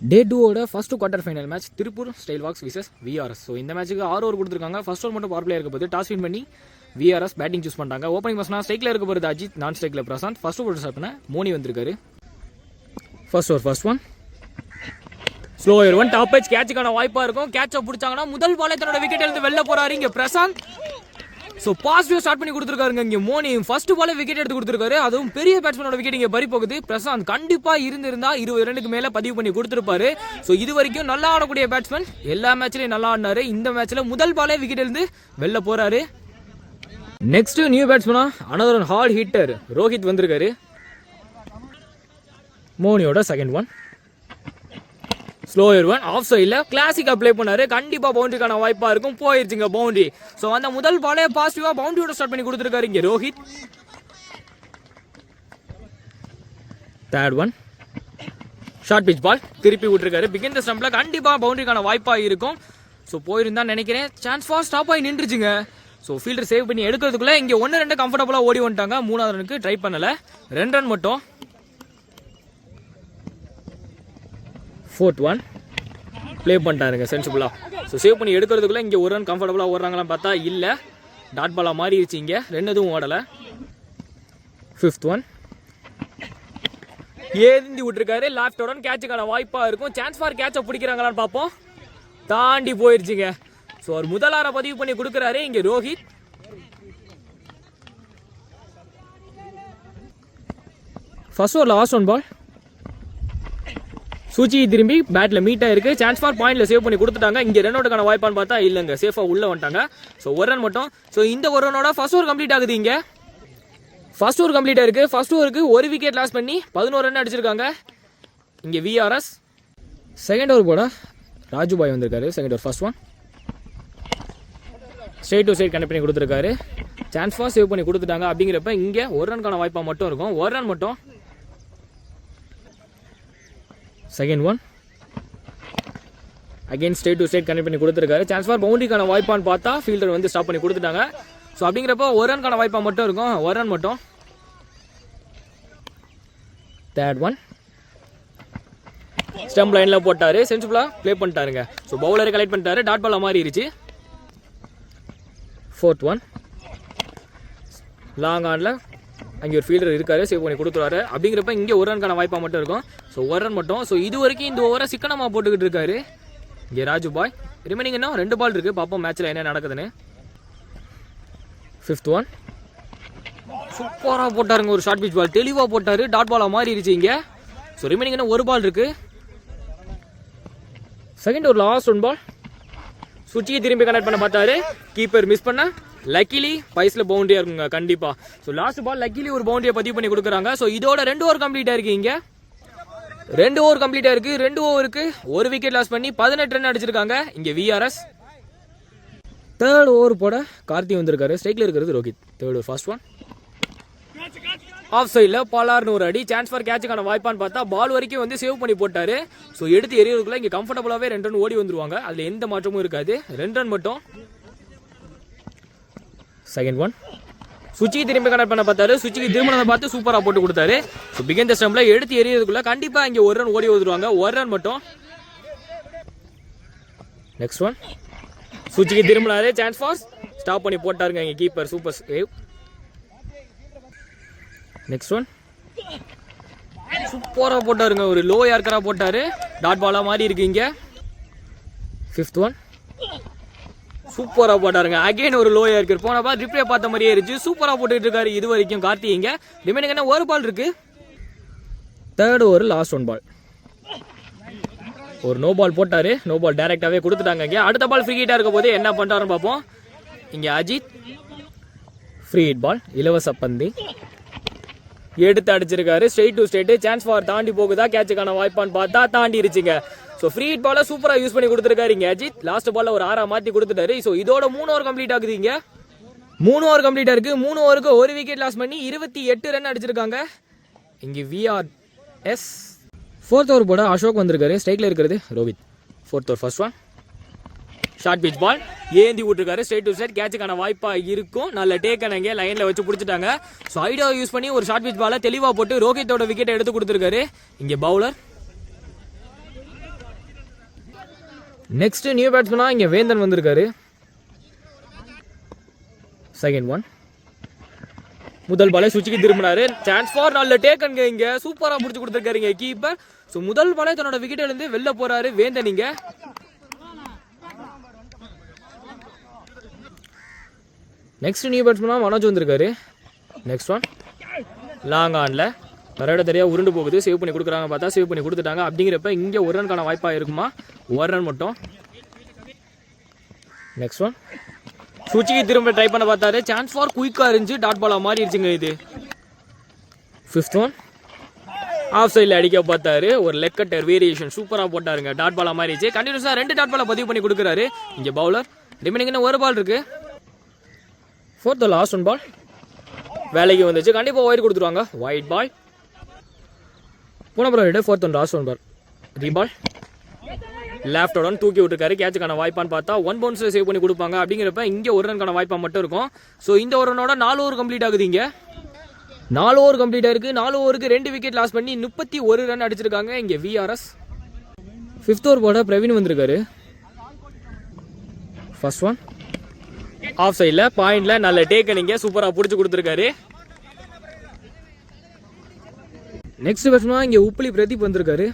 டே டூவோட first quarter final match Tiruppur style walks versus VRS so இந்த மேட்ச்சுக்கு ஆறு ஓவர் கொடுத்துருக்காங்க. ஃபர்ஸ்ட் ஓவர் மட்டும் பவர் பிளேயர் இருக்க போது டாஸ் வின் பண்ணி விஆர்எஸ் பேட்டிங் சூஸ் பண்ணுறாங்க ஓப்பனிங் பர்சனா ஸ்ட்ரைக்கில் இருக்க போகிறது அஜித் நான் ஸ்ட்ரைக்கில் Prashanth. First over start Moni வந்திருக்காரு. First over first one slow one top edge கேட்சுக்கான வாய்ப்பாக இருக்கும். கேட்சை பிடிச்சாங்கன்னா முதல் பாலே தன்னோட விக்கெட் எடுத்து வெளில போகிறாரு இங்கே பிரசாந்த். ஸோ பாசிட்டிவ் ஸ்டார்ட் பண்ணி கொடுத்துருக்காருங்க. இங்கே மோனி ஃபர்ஸ்ட் பாலே விக்கெட் எடுத்து கொடுத்துருக்காரு. அதுவும் பெரிய பேட்ஸ்மேனோட விக்கெட் இங்கே பறி போகுது. பிரசாந்த் கண்டிப்பாக இருந்திருந்தா இருபது ரன்னுக்கு மேலே பதிவு பண்ணி கொடுத்துருப்பாரு. ஸோ இது வரைக்கும் நல்லா ஆடக்கூடிய பேட்ஸ்மேன் எல்லா மேட்ச்லையும் நல்லா ஆடினாரு. இந்த மேட்ச்சில் முதல் பாலே விக்கெட் இருந்து வெளில போகிறாரு நெக்ஸ்ட் நியூ பேட்ஸ்மேனா அனதர் ஹார்ட் ஹிட்டர் ரோஹித் வந்திருக்காரு. மோனியோட second one slow one off சைடில் கிளாசிக் அப்ளை பண்ணாரு. கண்டிப்பாக பவுண்டரிக்கான வாய்ப்பாக இருக்கும். போயிருச்சுங்க பவுண்டரி ஸோ அந்த முதல் பாலே பாசிட்டிவாக பவுண்டரியோட ஸ்டார்ட் பண்ணி கொடுத்துருக்காரு இங்கே Rohit. Third one short pitch ball திருப்பி விட்டுருக்காரு. பிகின் த ஸ்டம்பில் கண்டிப்பாக பவுண்டரிக்கான வாய்ப்பாக இருக்கும். ஸோ போயிருந்தா நினைக்கிறேன். சான்ஸ் ஃபார் ஸ்டாப் ஆகி நின்றுச்சுங்க. ஸோ ஃபீல்டர் சேவ் பண்ணி எடுக்கிறதுக்குள்ளே இங்கே ஒன்று ரெண்டு கம்ஃபர்டபுளாக ஓடி வந்துட்டாங்க. மூணாவது ரனுக்கு ட்ரை பண்ணலை. ரெண்டு ரன் மட்டும். Fourth one. ப்ளே பண்ணிட்டாருங்க சென்சிபிளாக ஸோ சேவ் பண்ணி எடுக்கிறதுக்குள்ளே இங்கே ஒரு ரன் கம்ஃபர்டபுளாக ஓடுறாங்களான்னு பார்த்தா இல்லை. டாட் பாலாக மாறிடுச்சு இங்கே. ரெண்டு எதுவும் ஓடலை. ஃபிஃப்த் ஒன் ஏந்தி விட்டுருக்காரு. லாஃப்டோட கேட்சுக்கான வாய்ப்பாக இருக்கும். சான்ஸ் ஃபார் கேட்சை பிடிக்கிறாங்களான்னு பார்ப்போம். தாண்டி போயிடுச்சுங்க ஸோ அவர் முதலாரை பதிவு பண்ணி கொடுக்குறாரு. இங்கே ரோஹித். ஃபர்ஸ்ட் ஒரு லாஸ்ட் ஒன் பால் சூச்சி திரும்பி பேட்டில் மீட் ஆயிருக்கு. சான்ஸ் ஃபார் பாயிண்ட்ல சேவ் பண்ணி கொடுத்துட்டாங்க. இங்கே ரன்னோட்டுக்கான வாய்ப்பான்னு பார்த்தா இல்லைங்க. சேஃபாக உள்ளே வந்துட்டாங்க. ஸோ ஒரு ரன் மட்டும். ஸோ இந்த ஒரு ரனோட ஃபர்ஸ்ட் ஓவர் கம்ப்ளீட் ஆகுது இங்கே. ஃபர்ஸ்ட் ஓவர் கம்ப்ளீட் ஆயிருக்கு. ஃபர்ஸ்ட் ஓவருக்கு ஒரு விக்கெட் லாஸ் பண்ணி பதினோரு ரன் அடிச்சிருக்காங்க. இங்கே விஆர்எஸ் செகண்ட் ஓவர் போட ராஜுபாய் வந்திருக்காரு. Second over first one straight to side connect பண்ணி கொடுத்துருக்காரு. சான்ஸ் ஃபார் சேவ் பண்ணி கொடுத்துட்டாங்க. அப்படிங்கிறப்ப இங்கே ஒரு ரன்கான வாய்ப்பாக மட்டும் இருக்கும். ஒரு ரன் மட்டும் second one again straight to straight connect பண்ணி கொடுத்துருக்காரு. சான்ஸ் ஃபார் பவுண்டரிக்கான வாய்ப்பான்னு பார்த்தா ஃபீல்டர் வந்து ஸ்டாப் பண்ணி கொடுத்துட்டாங்க. ஸோ அப்படிங்கிறப்போ ஒரு ரன்கான வாய்ப்பாக மட்டும் இருக்கும். ஒரு ரன் மட்டும். தேர்ட் ஒன் ஸ்டம்ப் லைனில் போட்டார். சென்சிபிளாக ப்ளே பண்ணிட்டாருங்க. ஸோ பவுலரை கலெக்ட் பண்ணிட்டாரு. டாட் பால் மாறிடுச்சு. ஃபோர்த் ஒன் லாங் ஆனில் அங்கே ஒரு ஃபீல்டர் இருக்காரு சேவ் பண்ணி கொடுத்துருவாரு. அப்படிங்கிறப்ப இங்கே ஒரு ரன்கான வாய்ப்பாக மட்டும் இருக்கும். ஸோ ஒரு ரன் மட்டும். ஸோ இது வரைக்கும் இந்த ஓவரை சிக்கனமாக போட்டுக்கிட்டு இருக்காரு. இங்கே ராஜு பாய் ரிமைனிங் இன்னும் ரெண்டு பால் இருக்குது பார்ப்போம் மேட்ச்சில் என்ன நடக்குதுன்னு. ஃபிஃப்த் ஒன் சூப்பராக போட்டாருங்க ஒரு ஷார்ட் பிச் பால் தெளிவாக போட்டார். டாட் பாலாக மாறிடுச்சு இங்கே. ஸோ ரிமைனிங் இன்னும் ஒரு பால் இருக்குது செகண்ட் ஒரு லாஸ்ட் ஒன் பால் சுச்சியை திரும்பி கனெக்ட் பண்ண பார்த்தாரு. கீப்பர் மிஸ் பண்ண. லக்கிலி பைஸில் பவுண்டரியாக இருக்குங்க கண்டிப்பாக ஸோ லாஸ்ட் பால் லக்கிலி ஒரு பவுண்டரியை பதிவு பண்ணி கொடுக்குறாங்க. ஸோ இதோட ரெண்டு ஓவர் கம்ப்ளீட் ஆயிருக்கு இங்கே. ரெண்டு ஓவர் கம்ப்ளீட் ஆயிருக்கு ரெண்டு ஓவருக்கு ஒரு விக்கெட் லாஸ் பண்ணி பதினெட்டு ரன் அடிச்சிருக்காங்க. இங்கே விஆர்எஸ் தேர்ட் ஓவர் போட கார்த்தி வந்திருக்காரு. ஸ்ட்ரைக்கில் இருக்கிறது Rohit. Third over first one off சைடில் பாலார்னு ஒரு அடி. சான்ஸ் ஃபார் கேட்சுக்கான வாய்ப்பான்னு பார்த்தா பால் வரைக்கும் வந்து சேவ் பண்ணி போட்டார். ஸோ எடுத்து எரியறதுக்குள்ள இங்கே கம்ஃபர்டபுளாகவே ரெண்டு ரன் ஓடி வந்துருவாங்க. அதில் எந்த மாற்றமும் இருக்காது. ரெண்டு ரன் மட்டும் செகண்ட் ஒன் சுச்சி திரும்பி கனெக்ட் பண்ண பார்த்தாரு. சுச்சிக்கு திருமணத்தை பார்த்து சூப்பராக போட்டு கொடுத்தாரு. ஸோ பிகன் த ஸ்டம்பில் எடுத்து எரியறதுக்குள்ள கண்டிப்பாக இங்கே ஒரு ரன் ஓடி வந்துருவாங்க. ஒரு ரன் மட்டும். நெக்ஸ்ட் ஒன் சுச்சிக்கு திரும்பினாரு. சான்ஸ் ஃபார் ஸ்டாப் பண்ணி போட்டாருங்க இங்கே keeper super save next one சூப்பராக போட்டாருங்க. ஒரு லோ யார்க்கராக போட்டார். டாட் பாலாக மாதிரி இருக்கு இங்கே. ஃபிஃப்த் ஒன் சூப்பராக போட்டாருங்க. அகைன் ஒரு லோ யார்க்கர் போன பால் ரிப்ளே பார்த்த மாதிரியே இருந்துச்சு. சூப்பராக போட்டுட்டு இருக்காரு இது வரைக்கும் கார்த்தி ரிமைனிங் என்ன? ஒரு பால் இருக்கு. தேர்ட் ஒரு லாஸ்ட் ஒன் பால் ஒரு நோ பால் போட்டாரு. நோ பால் டைரெக்டாகவே கொடுத்துட்டாங்க இங்கே அடுத்த பால் ஃப்ரீ ஹிட்டாக இருக்க போது என்ன பண்ணுறாருன்னு பார்ப்போம். இங்கே அஜித். ஃப்ரீ ஹிட் பால் இலவச பந்தி. எடுத்து அடிச்சிருக்காரு. Straight to straight chance for தாண்டி போகுதா? கேட்சுக்கான வாய்ப்பான்னு பார்த்தா தாண்டிருச்சுங்க. ஸோ ஃப்ரீ ஹிட் பாலை சூப்பராக யூஸ் பண்ணி கொடுத்துருக்காரு இங்கே அஜித். லாஸ்ட் பால்ல ஒரு ஆறா மாற்றி கொடுத்துட்டாரு. ஸோ இதோட மூணு ஓவர் கம்ப்ளீட் ஆகுது இங்கே. மூணு ஓவர் கம்ப்ளீட் இருக்கு. மூணு ஓவருக்கு ஒரு விக்கெட் லாஸ் பண்ணி இருபத்தி எட்டு ரன் அடிச்சிருக்காங்க. இங்கே விஆர் எஸ் ஃபோர்த் ஓவர் போட அசோக் வந்திருக்காரு. ஸ்ட்ரைக்கில் இருக்கிறது Rohit. Fourth over first one short pitch ball ஏந்தி விட்டுருக்காரு. ஸ்ட்ரைட் டு ஸ்ட்ரைட் கேட்சுக்கான வாய்ப்பாக இருக்கும். நல்ல டேக் அங்கே லைனில் வச்சு பிடிச்சிட்டாங்க. ஸோ ஐடியா யூஸ் பண்ணி ஒரு ஷார்ட் பிச் பாலை தெளிவாக போட்டு ரோஹித்தோட விக்கெட்டை எடுத்து கொடுத்துருக்காரு. இங்கே பவுலர் நெக்ஸ்ட் நியூ பேட்ஸ்மனா இங்கே வேந்தன் வந்திருக்காரு. செகண்ட் ஒன் முதல் பாலை சுச்சிக்கு திரும்பினாரு. சான்ஸ் ஃபார் நல்ல டேக்கன்ங்க இங்க சூப்பரா முடிச்சு கொடுத்துருக்காருங்க கீப்பர் ஸோ முதல் பாலை தன்னோட விக்கெட் இருந்து வெளில போறாரு வேந்தன் இங்க. நெக்ஸ்ட் நியூ பேட்ஸ்மனா மனோஜ் வந்திருக்காரு. நெக்ஸ்ட் ஒன் லாங் ஆன்ல நிறைய தெரியாது உருண்டு போகுது. சேவ் பண்ணி கொடுக்குறாங்க பார்த்தா சேவ் பண்ணி கொடுத்துட்டாங்க. அப்படிங்கிறப்ப இங்கே ஒரு ரன்கான வாய்ப்பாக இருக்குமா? ஒரு ரன் மட்டும். நெக்ஸ்ட் ஒன் சுச்சிக்கு திரும்ப ட்ரை பண்ண பார்த்தாரு. சான்ஸ் ஃபார் குயிக்காக இருந்துச்சு. டாட் பாலாக மாறிடுச்சுங்க இது. ஃபிஃப்த் ஒன் ஆஃப் சைடில் அடிக்க பார்த்தாரு. ஒரு லெக் கட்டர் வேரியேஷன் சூப்பராக போட்டாருங்க. டாட் பாலாக மாறிடுச்சு கண்டினியூஸாக ரெண்டு டாட் பாலை பதிவு பண்ணி கொடுக்குறாரு. இங்கே பவுலர் ரிமைனிங் என்ன ஒரு பால் இருக்குது ஃபோர்த் லாஸ்ட் ஒன் பால் வேலைக்கு வந்துச்சு. கண்டிப்பாக ஒயிட் கொடுத்துருவாங்க. ஒயிட் பால் போன ball fourth one last one ball reball left உடன் தூக்கி விட்டுருக்காரு. கேட்சுக்கான வாய்ப்பான்னு பார்த்தா ஒன் பவுன்ஸில் சேவ் பண்ணி கொடுப்பாங்க. அப்படிங்கிறப்ப இங்கே ஒரு ரன்கான வாய்ப்பாக மட்டும் இருக்கும். ஸோ இந்த ஒரு ரனோட நாலு ஓவர் கம்ப்ளீட் ஆகுது இங்கே. நாலு ஓவர் கம்ப்ளீட் ஆயிருக்கு. நாலு ஓவருக்கு ரெண்டு விக்கெட் லாஸ் பண்ணி முப்பத்தி ஒரு ரன் அடிச்சிருக்காங்க இங்கே விஆர்எஸ் ஃபிஃப்த் ஓவர் போட பிரவீன் வந்திருக்காரு. ஃபர்ஸ்ட் ஒன் ஆஃப் சைடில் பாயிண்டில் நல்ல டேக்கனிங்க சூப்பராக பிடிச்சி கொடுத்துருக்காரு. நெக்ஸ்ட் பேட்ஸ்மேன் இங்கே உப்புலி பிரதீப் வந்திருக்காரு.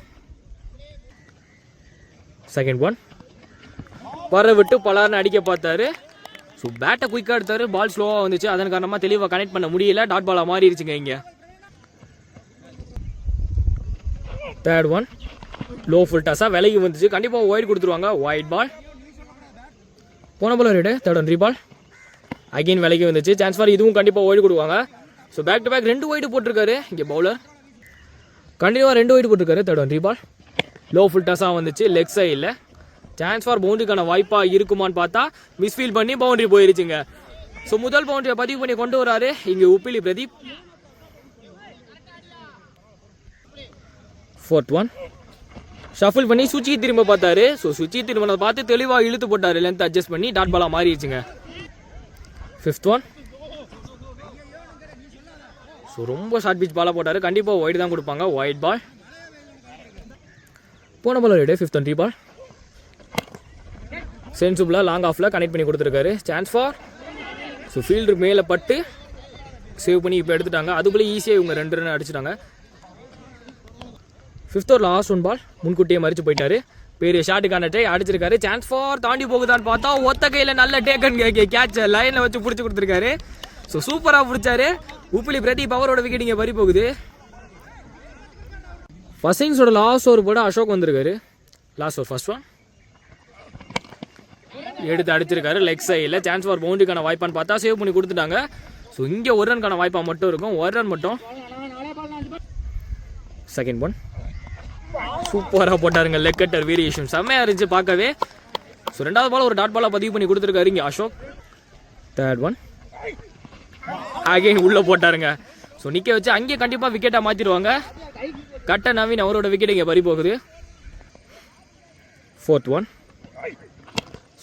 செகண்ட் ஒன் வர விட்டு பலார்னு அடிக்க பார்த்தாரு. ஸோ பேட்டை குயிக்காக எடுத்தாரு. பால் ஸ்லோவாக வந்துச்சு. அதன் காரணமாக தெளிவாக கனெக்ட் பண்ண முடியல. டாட் பாலாக மாறிடுச்சுங்க இங்கே. தேர்ட் ஒன் லோ ஃபுல் டாஸாக விலகி வந்துச்சு. கண்டிப்பாக ஒயிட் கொடுத்துருவாங்க. ஒயிட் பால் போன ball ready third one reball again விலைக்கு வந்துச்சு. சான்ஸ் ஃபார் இதுவும் கண்டிப்பாக ஒயிட் கொடுவாங்க ஸோ பேக் டு பேக் ரெண்டு ஒயிட் போட்டிருக்காரு. இங்கே பவுலர் கண்டினியூவாக ரெண்டு ஒயிட் போட்டிருக்காரு third one reball low full டஸாக வந்துச்சு லெக் சைடில் சான்ஸ் ஃபார் பவுண்டரிக்கான வாய்ப்பாக இருக்குமான்னு பார்த்தா மிஸ்ஃபீல் பண்ணி பவுண்டரி போயிருச்சுங்க. ஸோ முதல் பவுண்டரியை பதிவு பண்ணி கொண்டு வராரு இங்கே Uppili Pradeep. Fourth one shuffle பண்ணி சுச்சி திரும்ப பார்த்தாரு. ஸோ சுச்சி திரும்பினதை பார்த்து தெளிவாக இழுத்து போட்டார். லென்த் அட்ஜஸ்ட் பண்ணி டாட் பாலாக மாறிடுச்சுங்க. ஃபிஃப்த் ஒன் ஸோ ரொம்ப ஷார்ட் பீச் பாலாக போட்டார். கண்டிப்பாக ஒயிட் தான் கொடுப்பாங்க. ஒயிட் பால் போன ball ready fifth one ball sensible long ஆஃபில் கனெக்ட் பண்ணி கொடுத்துருக்காரு. சான்ஸ் ஃபார் ஸோ ஃபீல்டு மேலே பட்டு சேவ் பண்ணி இப்போ எடுத்துட்டாங்க. அதுக்குள்ளே ஈஸியாக இவங்க ரெண்டு ரன் அடிச்சிட்டாங்க. ஃபிஃப்த் ஒரு லாஸ்ட் ஒன் பால் முன்கூட்டியே மறித்து போயிட்டாரு. பெரிய ஷாட்டுக்கான ட்ரை அடிச்சிருக்காரு. சான்ஸ் ஃபார் தாண்டி போகுதான்னு பார்த்தா ஒத்த கையில் நல்ல டேக்கன் கேட்க கேட்ச லைனில் வச்சு பிடிச்சி கொடுத்துருக்காரு. ஸோ சூப்பராக பிடிச்சாரு. உப்பிலி பிரதீப் அவரோட விக்கெட் இங்கே பறி போகுது. ஃபர்ஸ்ட் இன்னிங்ஸோட லாஸ்ட் ஓவர் போட அசோக் வந்திருக்காரு. லாஸ்ட் ஓவர் ஃபர்ஸ்ட் ஒன் எடுத்து அடிச்சிருக்காரு லெக் சைடில் சான்ஸ் ஃபார் பவுண்டரிக்கான வாய்ப்பான்னு பார்த்தா சேவ் பண்ணி கொடுத்துட்டாங்க. ஸோ இங்கே ஒரு ரன்கான வாய்ப்பாக மட்டும் இருக்கும். ஒரு ரன் மட்டும். செகண்ட் ஒன் சூப்பராக போட்டாருங்க லெக் கட்டர் வேரியேஷன் செம்மையாக இருந்துச்சு பார்க்கவே. ஸோ ரெண்டாவது பால் ஒரு டாட் பாலாக பதிவு பண்ணி கொடுத்துருக்காரு இங்கே அசோக். தேர்ட் ஒன் அகைன் உள்ளே போட்டாருங்க. ஸோ நிற்க வச்சு அங்கேயே கண்டிப்பாக விக்கெட்டாக மாற்றிடுவாங்க கட்ட நவீன் அவரோட விக்கெட் இங்கே பறி போகுது. ஃபோர்த் ஒன்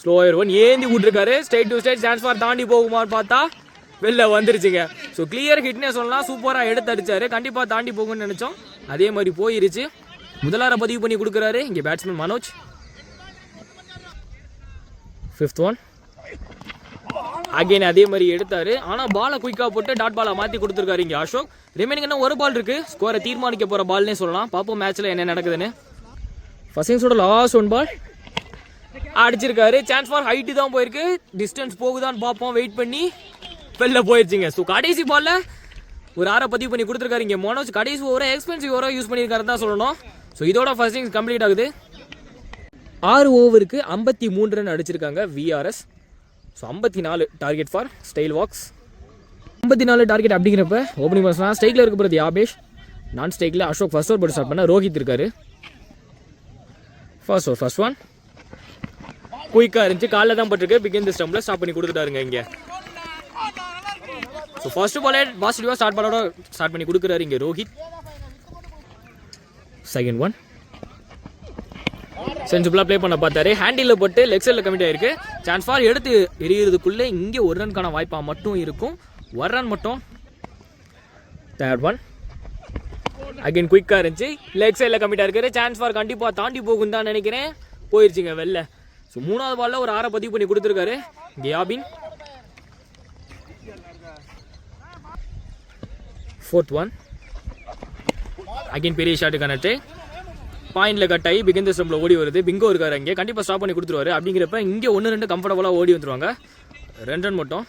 ஸ்லோயர் ஒன் ஏந்தி விட்ருக்காரு ஸ்டேட் டு ஸ்டேட் டிரான்ஸ்ஃபார் தாண்டி போகுமான்னு பார்த்தா வெளில வந்துருச்சுங்க. ஸோ கிளியர் ஹிட்னே சொல்லலாம். சூப்பராக எடுத்து அடிச்சாரு. கண்டிப்பாக தாண்டி போகும்னு நினச்சோம். அதே மாதிரி போயிருச்சு. முதலார பதிவு பண்ணி கொடுக்குறாரு. இங்கே batsman Manoj. Fifth one again அதே மாதிரி எடுத்தாரு. ஆனால் பாலை குயிக்காக போட்டு டாட் பாலை மாற்றி கொடுத்துருக்காரு இங்கே அசோக். ரிமைனிங் இன்னும் ஒரு பால் இருக்கு. ஸ்கோரை தீர்மானிக்க போகிற பால்னே சொல்லலாம். பார்ப்போம் மேட்ச்சில் என்ன நடக்குதுன்னு. ஃபர்ஸ்ட் இன்னிங்ஸோட லாஸ்ட் ஒன் பால் அடிச்சிருக்காரு. சான்ஸ் ஃபார் ஹைட்டு தான் போயிருக்கு. டிஸ்டன்ஸ் போகுதான்னு பார்ப்போம். வெயிட் பண்ணி வெளில போயிருச்சுங்க. ஸோ கடைசி பாலில் ஒரு ஆறை பதிவு பண்ணி கொடுத்துருக்காரு இங்கே மனோஜ். கடைசி ஓவரா எக்ஸ்பென்சிவ் ஓவராக யூஸ் பண்ணியிருக்காரு தான் சொல்லணும். ஸோ இதோட ஃபர்ஸ்ட் இன்ஸ் கம்ப்ளீட் ஆகுது. ஆறு ஓவருக்கு ஐம்பத்தி மூன்று ரன் அடிச்சிருக்காங்க விஆர்எஸ் ஸோ ஐம்பத்தி நாலு டார்கெட் ஃபார் ஸ்டைல் வாக்ஸ் ஐம்பத்தி நாலு டார்கெட் அப்படிங்கிறப்ப ஓப்பனிங் பர்சனாக ஸ்டைக்கில் இருக்க போகிறது யாபேஷ். நான் ஸ்டைக்கில் அசோக் ஃபர்ஸ்ட் ஓவர் போட்டு ஸ்டார்ட் பண்ண ரோஹித் இருக்காரு. ஃபர்ஸ்ட் ஓவர் ஃபர்ஸ்ட் ஒன் குயிக்காக இருந்துச்சு. காலைல தான் பட்டிருக்கு. பிகின் தி ஸ்டம்பில் ஸ்டாப் பண்ணி கொடுத்துட்டாருங்க இங்கே. ஸோ ஃபர்ஸ்ட் பாலே பாசிட்டிவாக ஸ்டார்ட் பண்ணோட ஸ்டார்ட் பண்ணி கொடுக்குறாரு இங்கே ரோஹித். செகண்ட் ஒன் சென்சிபிளாக ப்ளே பண்ண பார்த்தாரு. ஹேண்டில் போட்டு லெக் சைடில் கமிட் ஆயிருக்கு. சான்ஸ் ஃபார் எடுத்து எரியறதுக்குள்ளே இங்கே ஒரு ரன்கான வாய்ப்பாக மட்டும் இருக்கும். ஒரு ரன் மட்டும். தேர்ட் ஒன் அகைன் குயிக்காக இருந்துச்சு. லெக் சைடில் கமிட் ஆயிருக்காரு. சான்ஸ் ஃபார் கண்டிப்பாக தாண்டி போகும் தான் நினைக்கிறேன். போயிருச்சுங்க வெளில. ஸோ மூணாவது பாலில் ஒரு ஆறை பதிவு பண்ணி கொடுத்துருக்காரு. கியாபின் ஃபோர்த் ஒன் அகைன் பெரிய ஷாட்டு கனெக்ட் பாயிண்ட்ல கட் ஆகி பிகிந்த ஸ்டம்பில் ஓடி வருது. பிங்கோ இருக்காரு அங்கே. கண்டிப்பாக ஸ்டாப் பண்ணி கொடுத்துருவாரு. அப்படிங்கிறப்ப இங்கே ஒன்று ரெண்டு கம்ஃபர்டபுளாக ஓடி வந்துருவாங்க. ரெண்டு ரன் மட்டும்.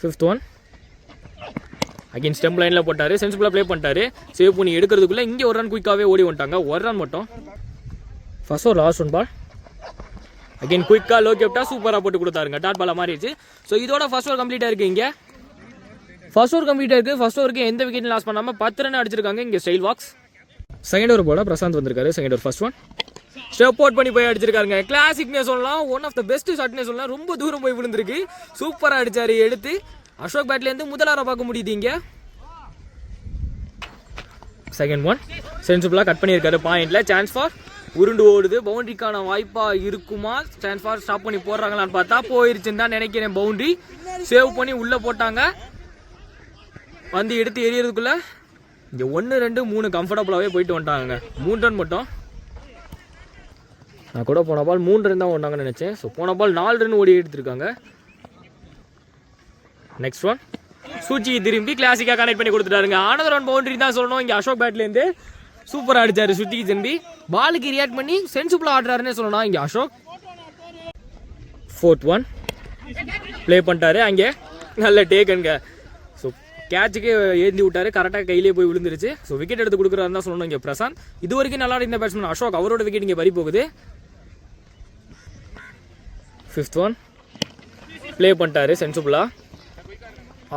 ஃபிஃப்த் ஒன் அகைன் ஸ்டெம் லைனில் போட்டார். சென்சிபிளாக ப்ளே பண்ணிட்டாரு. சேவ் பண்ணி எடுக்கிறதுக்குள்ளே இங்கே ஒரு ரன் குயிக்காகவே ஓடி வந்துட்டாங்க. ஒரு ரன் மட்டும். ஃபர்ஸ்ட் ஒரு லாஸ்ட் ஒன் பால் அகைன் குயிக்காக லோ கேப்டா சூப்பராக போட்டு கொடுத்தாருங்க. டாட் பாலாக மாறிடுச்சு. ஸோ இதோட ஃபர்ஸ்ட் ஓவர் கம்ப்ளீட்டாக இருக்குது இங்கே. ஃபர்ஸ்ட் ஓவர் கம்ப்ளீட்டாக இருக்குது ஃபர்ஸ்ட் ஓவருக்கு எந்த விக்கெட்டும் லாஸ் பண்ணாமல் பத்து ரன் அடிச்சிருக்காங்க இங்கே ஸ்டைல் வாக்ஸ் செகண்ட் ஓவர் போல பிரசாந்த் வந்திருக்காரு. Second over first one step out பண்ணி போய் அடிச்சிருக்காருங்க. கிளாசிக்னே சொல்லலாம். ஒன் ஆஃப் த பெஸ்ட் ஷாட்னே சொல்லலாம். ரொம்ப தூரம் போய் விழுந்திருக்கு. சூப்பராக அடிச்சாரு எடுத்து. அசோக் பேட்லேருந்து முதலாரம் பார்க்க முடியுது இங்கே. செகண்ட் ஒன் சென்சிபிளாக கட் பண்ணியிருக்காரு பாயிண்ட்ல சான்ஸ் ஃபார் உருண்டு ஓடுது. பவுண்டரிக்கான வாய்ப்பா இருக்குமா? சான்ஸ் ஃபார் ஸ்டாப் பண்ணி போடுறாங்களான்னு பார்த்தா போயிருச்சுன்னு தான் நினைக்கிறேன் பவுண்டரி சேவ் பண்ணி உள்ளே போட்டாங்க. வந்து எடுத்து எரியறதுக்குள்ளே இங்கே ஒன்று ரெண்டு மூணு கம்ஃபர்டபுளாகவே போயிட்டு வந்துட்டாங்க மூணு ரன் மட்டும். நான் கூட போன பால் மூணு ரன் தான் ஓடினாங்கன்னு நினச்சேன். ஸோ போன பால் நாலு ரன் ஓடி எடுத்திருக்காங்க. நெக்ஸ்ட் ஒன் சூச்சி திரும்பி கிளாசிக்காக கனெக்ட் பண்ணி கொடுத்துட்டாருங்க. ஆனதர் ஒன் பவுண்டரி தான் சொல்லணும். இங்கே அசோக் பேட்லேருந்து சூப்பராக அடிச்சாரு சுத்திக்கு திரும்பி. பாலுக்கு ரியாக்ட் பண்ணி சென்சிபிளாக ஆடுறாருன்னே சொல்லணும். இங்கே அசோக் ஃபோர்த் ஒன் ப்ளே பண்ணிட்டாரு. அங்கே. நல்ல டேக்குங்க கேட்சுக்கே ஏந்தி விட்டாரு. கரெக்டாக கையிலே போய் விழுந்துருச்சு. ஸோ விக்கெட் எடுத்து கொடுக்குறாரு தான் சொல்லணும் இங்கே பிரசாந்த். இது வரைக்கும் நல்லா இருந்த பேட்ஸ்மேன் அசோக். அவரோட விக்கெட் இங்கே போகுது. ஃபிஃப்த் ஒன் ப்ளே பண்ணிட்டாரு சென்சிபிளாக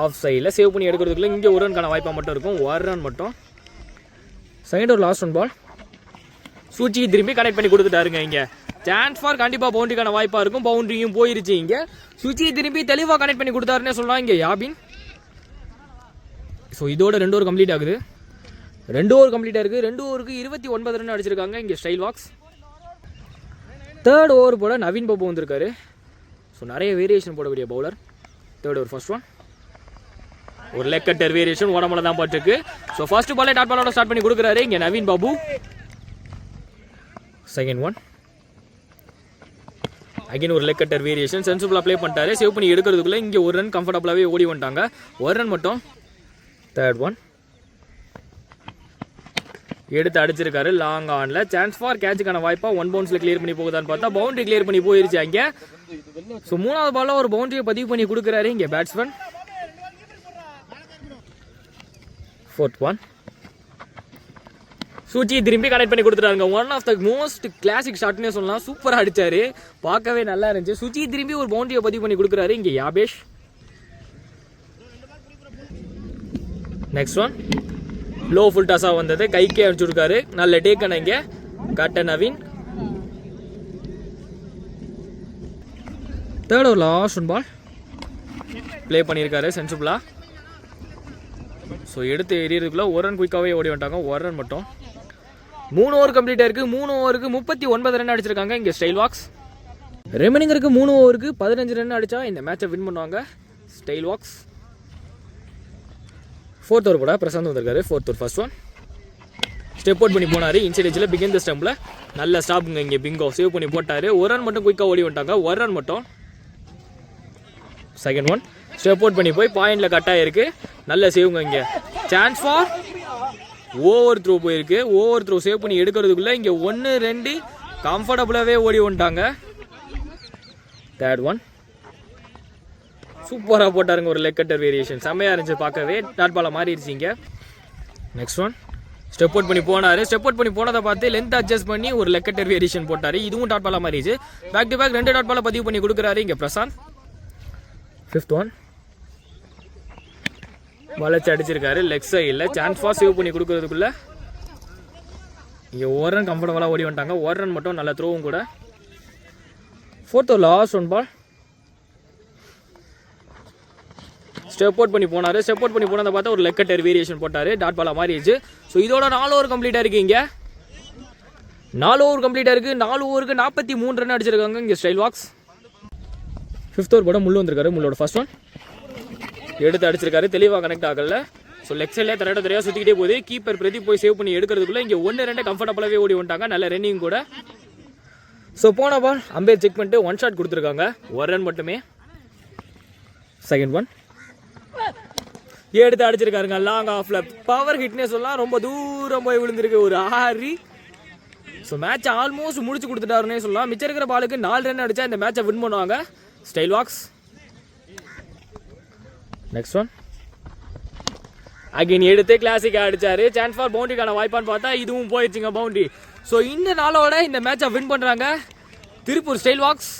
ஆஃப் சைடில் சேவ் பண்ணி எடுக்கிறதுக்குள்ள இங்கே ஒரு ரன்கான வாய்ப்பாக மட்டும் இருக்கும். ஒரு ரன் மட்டும். செகண்ட் ஒரு லாஸ்ட் ஒன் பால் சூச்சி திரும்பி கனெக்ட் பண்ணி கொடுத்துட்டாருங்க இங்கே. சான்ஸ் ஃபார் கண்டிப்பாக பவுண்டரிக்கான வாய்ப்பாக இருக்கும். பவுண்டரியும் போயிருச்சு இங்கே. சுச்சி திரும்பி தெளிவாக கனெக்ட் பண்ணி கொடுத்தாருன்னே சொல்லலாம் இங்கே யாபின். ஸோ இதோட ரெண்டு ஓவர் கம்ப்ளீட் ஆகுது. ரெண்டு ஓவர் கம்ப்ளீட் ஆகுது ரெண்டு ஓவருக்கு இருபத்தி ஒன்பது ரன் அடிச்சிருக்காங்க இங்கே ஸ்டைல் வாக்ஸ். தேர்ட் ஓவர் போட நவீன் பாபு வந்திருக்காரு. ஸோ நிறைய வேரியேஷன் போடக்கூடிய bowler third over first one ஒரு லெக் கட்டர் வேரியேஷன் உடம்புல தான் பட்டிருக்கு ஸோ ஃபர்ஸ்ட் பாலே டாட் பாலோட ஸ்டார்ட் பண்ணி கொடுக்குறாரு. இங்கே Naveen Babu. Second one again ஒரு லெக் கட்டர் வேரியேஷன் சென்சிபிளாக ப்ளே பண்ணிட்டாரு. சேவ் பண்ணி எடுக்கிறதுக்குள்ளே இங்கே ஒரு ரன் கம்ஃபர்டபுளாகவே ஓடி வந்துட்டாங்க. ஒரு ரன் மட்டும் தேர்ட் ஒன் எடுத்து அடிச்சிருக்காரு. லாங் ஆன்ல சான்ஸ் ஃபார் கேட்சுக்கான வாய்ப்பா ஒன் பவுன்ஸ்ல கிளியர் பண்ணி போகுதான்னு பார்த்தா பவுண்டரி கிளியர் பண்ணி போயிருச்சு அங்கே. ஸோ மூணாவது பால்ல ஒரு பவுண்டரியை பதிவு பண்ணி கொடுக்குறாரு இங்கே பேட்ஸ்மேன் ஃபோர்த் ஒன் சூச்சி திரும்பி கனெக்ட் பண்ணி கொடுத்துட்டாங்க one of the most classic ஷாட்னே சொல்லலாம். சூப்பராக அடிச்சாரு. பார்க்கவே நல்லா இருந்துச்சு. சுச்சி திரும்பி ஒரு பவுண்டரியை பதிவு பண்ணி கொடுக்குறாரு இங்கே Yabesh. Next one low full டாஸாக வந்தது. கைக்கே அடிச்சுருக்காரு நல்ல டேக்கன் இங்கே. கட்ட Naveen. Third over last one ball play பண்ணியிருக்காரு சென்சிபிளா ஸோ எடுத்து எரியறதுக்குள்ள ஒரு ரன் குயிக்காகவே ஓடி வந்துட்டாங்க. ஒரு ரன் மட்டும். மூணு ஓவர் கம்ப்ளீட் ஆயிருக்கு. மூணு ஓவருக்கு முப்பத்தி ஒன்பது ரன் அடிச்சிருக்காங்க இங்கே ஸ்டைல் வாக்ஸ் ரெமனிங் இருக்குது மூணு ஓவருக்கு பதினஞ்சு ரன் அடித்தா இந்த மேட்சை வின் பண்ணுவாங்க. ஸ்டைல் வாக்ஸ் ஃபோர்த் ஒரு கூட பிரசாந்த் வந்திருக்காரு. ஃபோர்த் ஒரு ஃபர்ஸ்ட் ஒன் ஸ்டெப் அவுட் பண்ணி போனார். இன்சைட் எஜ்ஜில் பிகின் த ஸ்டம்பில் நல்ல ஸ்டாப்புங்க இங்கே பிங்கோ சேவ் பண்ணி போட்டார். ஒரு ரன் மட்டும் குயிக்காக ஓடி வந்துட்டாங்க. ஒரு ரன் மட்டும். செகண்ட் ஒன் ஸ்டெப் அவுட் பண்ணி போய் பாயிண்டில் கட் ஆகிருக்கு நல்ல சேவுங்க இங்கே. சான்ஸ் ஃபார் ஓவர் த்ரோ போயிருக்கு. ஓவர் த்ரோ சேவ் பண்ணி எடுக்கிறதுக்குள்ளே இங்கே ஒன்று ரெண்டு கம்ஃபர்டபுளாகவே ஓடி வந்துட்டாங்க. தேர்ட் ஒன் சூப்பராக போட்டாருங்க ஒரு லெக் கட்டர் வேரியேஷன் செம்மையாக இருந்துச்சு பார்க்கவே. டாட் பாலை மாறிடுச்சு இங்கே. நெக்ஸ்ட் ஒன் ஸ்டெப் அவுட் பண்ணி போனார். ஸ்டெப் அவுட் பண்ணி போனதை பார்த்து லென்த் அட்ஜஸ்ட் பண்ணி ஒரு லெக்கட்டர் வேரியேஷன் போட்டார். இதுவும் டாட் பாலாக மாறிடுச்சு. பேக் டு பேக் ரெண்டு டாட் பாலை பதிவு பண்ணி கொடுக்குறாரு இங்கே பிரசாந்த். ஃபிஃப்த் ஒன் வளைச்சு அடிச்சிருக்காரு. லெக் சைடில் சான்ஸ் ஃபாஸ்ட் சேவ் பண்ணி கொடுக்கறதுக்குள்ள இங்கே ஓரன் கம்ஃபர்டபுளாக ஓடி வந்துட்டாங்க. ஓரன் மட்டும் நல்ல த்ரோவும் கூட. Fourth last one ball step out பண்ணி போனார். ஸ்டெப் அவுட் பண்ணி போனதை பார்த்தா ஒரு லெக் கட்டர் வேரியேஷன் போட்டார். டாட் பாலாக மாறிடுச்சு. ஸோ இதோட நாலு ஓவர் கம்ப்ளீட்டாக இருக்கு இங்கே. நாலு ஓவர் கம்ப்ளீட்டாக இருக்குது நாலு ஓவருக்கு நாற்பத்தி மூணு ரன் அடிச்சிருக்காங்க இங்கே ஸ்டைல் வாக்ஸ் ஃபிஃப்த் ஓவர் போட முள்ளு வந்திருக்காரு முள்ளோட ஃபர்ஸ்ட் ஒன் எடுத்து அடிச்சிருக்காரு. தெளிவாக கனெக்ட் ஆகல. ஸோ லெக் சைடில் தரையோட தரையாக சுற்றிக்கிட்டே போகுது. கீப்பர் பிரதீப் போய் சேவ் பண்ணி எடுக்கிறதுக்குள்ளே இங்கே ஒன்று ரெண்டு கம்ஃபர்டபுளாகவே ஓடி வந்துட்டாங்க. நல்ல ரன்னிங் கூட. ஸோ போன பால் அம்பேர் செக் பண்ணிட்டு ஒன் ஷாட் கொடுத்துருக்காங்க. ஒரு ரன் மட்டுமே. செகண்ட் ஒன் எடுத்து அடிச்சிருக்காருங்க லாங் ஆஃப்ல பவர் ஹிட்னே எல்லாம் ரொம்ப தூரம் போய் விழுந்திருக்கு ஒரு ஆறி ஸோ மேட்ச் ஆல்மோஸ்ட் முடிச்சு கொடுத்துட்டாருன்னே சொல்லலாம். மிச்சம் இருக்கிற பாலுக்கு நாலு ரன் அடிச்சா இந்த மேட்சை வின் பண்ணுவாங்க. ஸ்டைல் வாக்ஸ் நெக்ஸ்ட் ஒன் அகைன் எடுத்து கிளாசிக் அடிச்சாரு. சான்ஸ் ஃபார் பவுண்டரிக்கான வாய்ப்பான்னு பார்த்தா இதுவும் போயிடுச்சுங்க பவுண்டரி ஸோ இந்த நாளோட இந்த மேட்சை வின் பண்ணுறாங்க திருப்பூர் ஸ்டைல் வாக்ஸ்